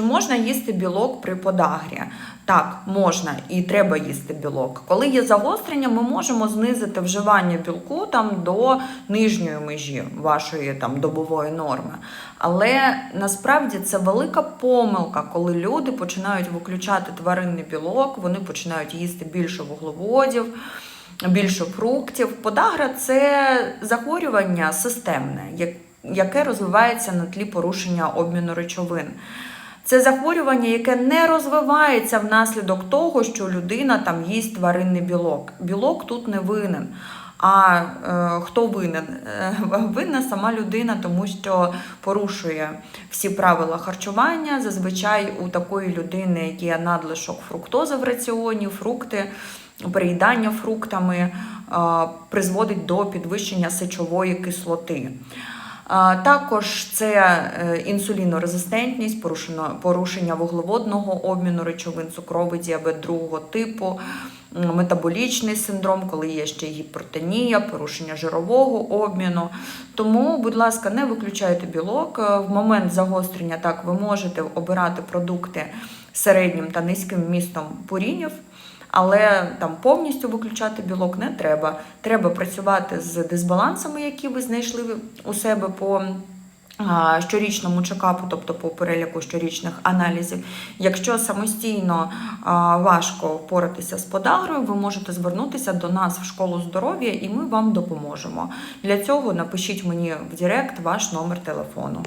Чи можна їсти білок при подагрі? Так, можна і треба їсти білок. Коли є загострення, ми можемо знизити вживання білку там до нижньої межі вашої там добової норми. Але насправді це велика помилка, коли люди починають виключати тваринний білок, вони починають їсти більше вуглеводів. Більше фруктів. Подагра це захворювання системне, яке розвивається на тлі порушення обміну речовин. Це захворювання, яке не розвивається внаслідок того, що людина там їсть тваринний білок. Білок тут не винен. А е, хто винен? Е, винна сама людина, тому що порушує всі правила харчування. Зазвичай у такої людини є надлишок фруктози в раціоні, фрукти, переїдання фруктами е, призводить до підвищення сечової кислоти. Також це е, інсулінорезистентність, порушення вуглеводного обміну речовин, цукровий діабет другого типу, метаболічний синдром, коли є ще гіпертонія, порушення жирового обміну. Тому, будь ласка, не виключайте білок. Е, В момент загострення так ви можете обирати продукти середнім та низьким вмістом пурінів. Але там повністю виключати білок не треба. Треба працювати з дисбалансами, які ви знайшли у себе по щорічному чекапу, тобто по переліку щорічних аналізів. Якщо самостійно важко впоратися з подагрою, ви можете звернутися до нас в школу здоров'я, і ми вам допоможемо. Для цього напишіть мені в Директ ваш номер телефону.